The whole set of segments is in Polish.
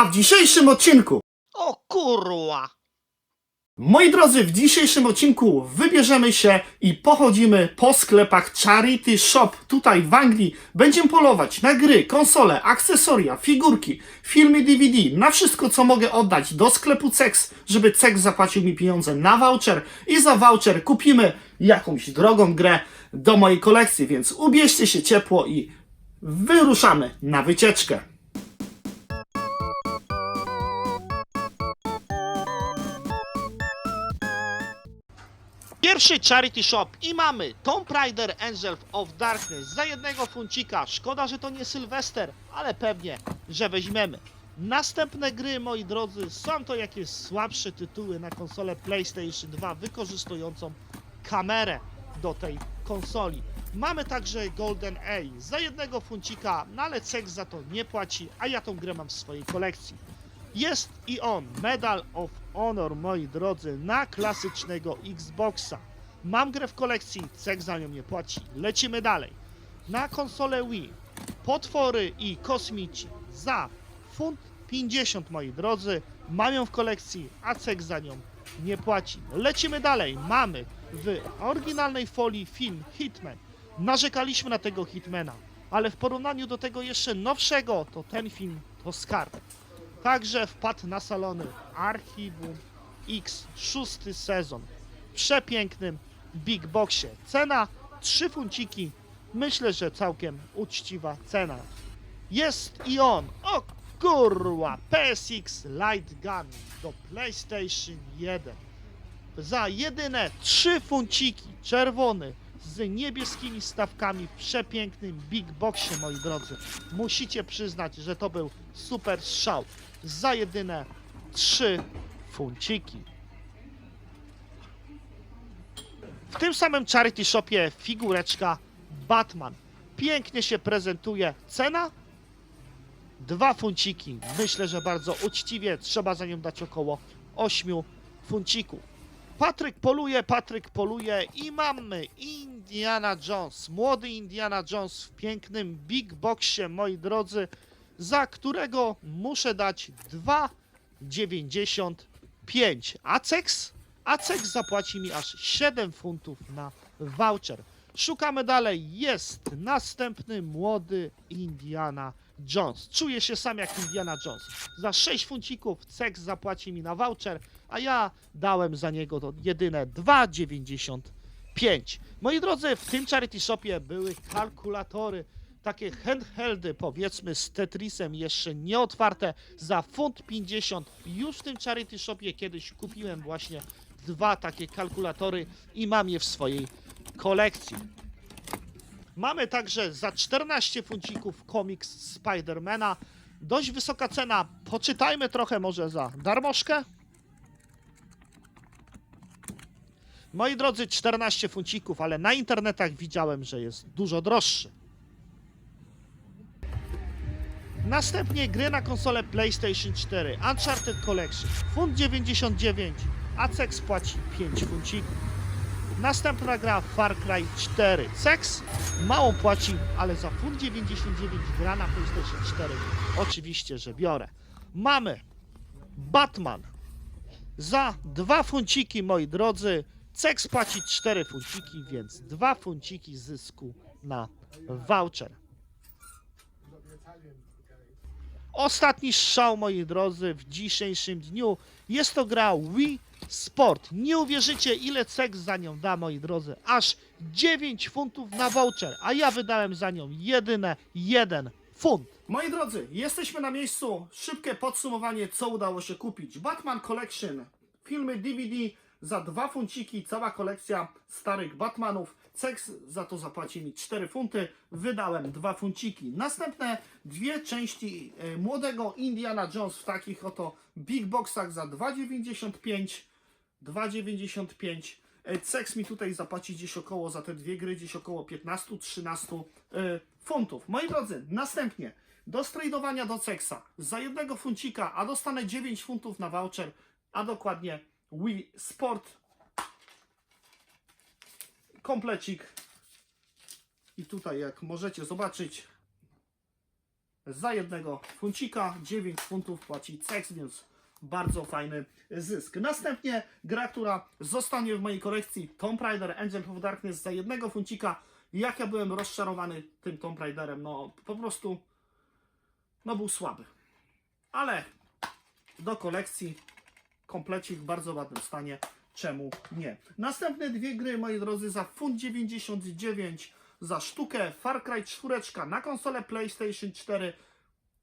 A w dzisiejszym odcinku, O kurwa! moi drodzy, w dzisiejszym odcinku wybierzemy się i pochodzimy po sklepach Charity Shop tutaj w Anglii. Będziemy polować na gry, konsole, akcesoria, figurki, filmy DVD, na wszystko co mogę oddać do sklepu CEX, żeby CEX zapłacił mi pieniądze na voucher i za voucher kupimy jakąś drogą grę do mojej kolekcji, więc ubierzcie się ciepło i wyruszamy na wycieczkę. Pierwszy Charity Shop i mamy Tomb Raider Angel of Darkness za jednego funcika. Szkoda, że to nie Sylwester, ale pewnie, że weźmiemy. Następne gry, moi drodzy, są to jakieś słabsze tytuły na konsolę PlayStation 2 wykorzystującą kamerę do tej konsoli. Mamy także Golden A za jednego funcika, no ale cek za to nie płaci, a ja tą grę mam w swojej kolekcji. Jest i on, Medal of Honor, moi drodzy, na klasycznego Xboxa. Mam grę w kolekcji, cek za nią nie płaci. Lecimy dalej. Na konsolę Wii, potwory i kosmici za funt 50, moi drodzy. Mam ją w kolekcji, a cek za nią nie płaci. Lecimy dalej. Mamy w oryginalnej folii film Hitman. Narzekaliśmy na tego Hitmana, ale w porównaniu do tego jeszcze nowszego, to ten film to skarb. Także wpadł na salony Archiwum X, szósty sezon. W przepięknym Big Boxie. Cena 3 funciki. Myślę, że całkiem uczciwa cena. Jest i on. O kurwa! PSX Light Gun do PlayStation 1. Za jedyne 3 funciki. Czerwony z niebieskimi stawkami w przepięknym Big Boxie, moi drodzy. Musicie przyznać, że to był super strzał. Za jedyne 3 funciki. W tym samym Charity Shopie figureczka Batman. Pięknie się prezentuje. Cena? Dwa funciki. Myślę, że bardzo uczciwie. Trzeba za nią dać około 8 funcików. Patryk poluje, Patryk poluje i mamy Indiana Jones. Młody Indiana Jones w pięknym Big Boxie, moi drodzy, za którego muszę dać 2,95. Acex? Acex zapłaci mi aż 7 funtów na voucher. Szukamy dalej. Jest następny młody Indiana Jones. Czuję się sam jak Indiana Jones. Za 6 funcików Cex zapłaci mi na voucher, a ja dałem za niego to jedyne 2,95. Moi drodzy, w tym charity shopie były kalkulatory, takie handheldy, powiedzmy z Tetrisem jeszcze nieotwarte za funt 50. Już w tym charity shopie kiedyś kupiłem właśnie dwa takie kalkulatory i mam je w swojej kolekcji. Mamy także za 14 funcików komiks Spidermana. Dość wysoka cena. Poczytajmy trochę może za darmożkę. Moi drodzy, 14 funcików, ale na internetach widziałem, że jest dużo droższy. Następnie gry na konsolę PlayStation 4 Uncharted Collection. Funt 99, a Cex płaci 5 funcików. Następna gra Far Cry 4. Sex mało płaci, ale za funt 99 gra na PlayStation 4. Oczywiście, że biorę. Mamy Batman. Za dwa funciki, moi drodzy. Sex płaci 4 funciki, więc dwa funciki zysku na voucher. Ostatni strzał, moi drodzy, w dzisiejszym dniu. Jest to gra Wii Sport. Nie uwierzycie, ile cek za nią da, moi drodzy. Aż 9 funtów na voucher, a ja wydałem za nią jedyne 1 funt. Moi drodzy, jesteśmy na miejscu. Szybkie podsumowanie, co udało się kupić. Batman Collection, filmy DVD za dwa funciki, cała kolekcja starych Batmanów. Cex za to zapłaci mi 4 funty, wydałem dwa funciki. Następne dwie części e, młodego Indiana Jones w takich oto big boxach za 2,95. 2,95. E, Cex mi tutaj zapłaci gdzieś około za te dwie gry, gdzieś około 15-13 e, funtów. Moi drodzy, następnie do strajdowania do Cexa za jednego funcika, a dostanę 9 funtów na voucher, a dokładnie Wii Sport komplecik i tutaj jak możecie zobaczyć za jednego funcika. 9 funtów płaci Cex, więc bardzo fajny zysk. Następnie gra, która zostanie w mojej kolekcji Tomb Raider Angel of Darkness za jednego funcika. Jak ja byłem rozczarowany tym Tomb Raiderem, no po prostu no był słaby. Ale do kolekcji komplecik w bardzo ładnym stanie. Czemu nie? Następne dwie gry, moi drodzy, za funt 99 za sztukę Far Cry 4 na konsolę PlayStation 4.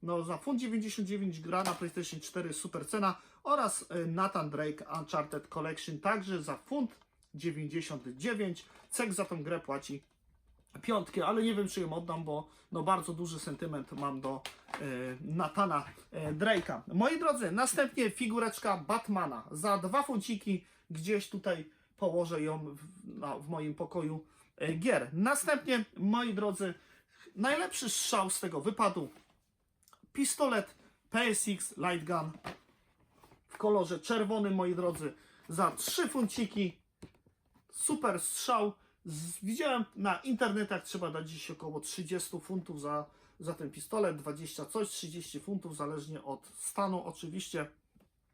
No za funt 99 gra na PlayStation 4 super cena oraz y, Nathan Drake Uncharted Collection także za funt 99. Cek za tą grę płaci piątkę, ale nie wiem czy ją oddam, bo no bardzo duży sentyment mam do e, Natana e, Drake'a. Moi drodzy, następnie figureczka Batmana za dwa funciki gdzieś tutaj położę ją w, no, w moim pokoju e, gier. Następnie, moi drodzy, najlepszy strzał z tego wypadu pistolet PSX Light Gun w kolorze czerwonym, moi drodzy, za trzy funciki super strzał. Widziałem na internetach trzeba dać dziś około 30 funtów za, za ten pistolet, 20 coś, 30 funtów, zależnie od stanu oczywiście.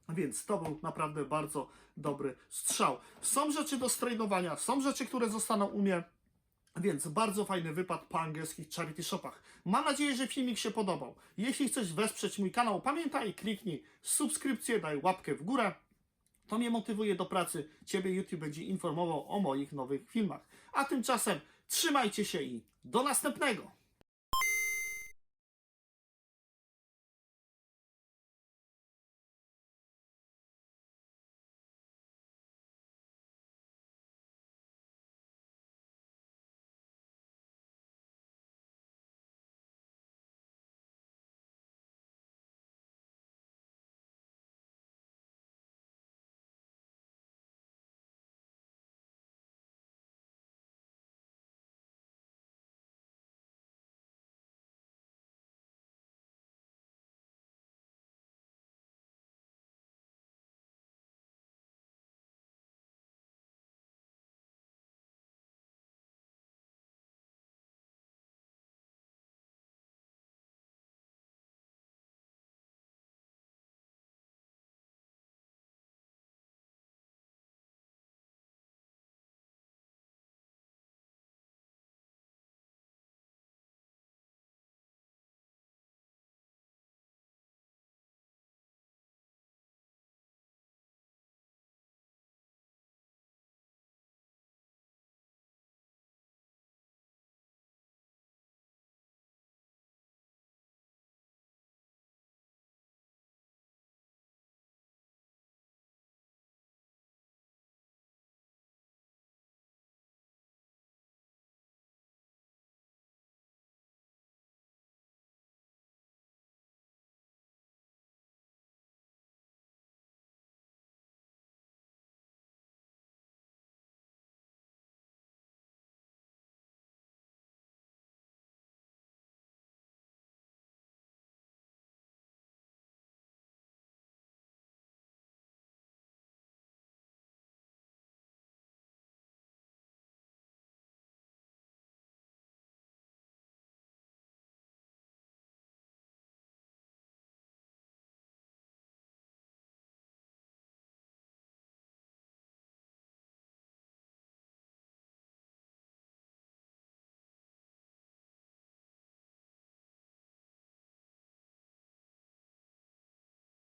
Więc to był naprawdę bardzo dobry strzał. Są rzeczy do strajdowania, są rzeczy, które zostaną u mnie, więc bardzo fajny wypad po angielskich charity shopach. Mam nadzieję, że filmik się podobał. Jeśli chcesz wesprzeć mój kanał, pamiętaj, kliknij subskrypcję, daj łapkę w górę. To mnie motywuje do pracy. Ciebie YouTube będzie informował o moich nowych filmach. A tymczasem trzymajcie się i do następnego!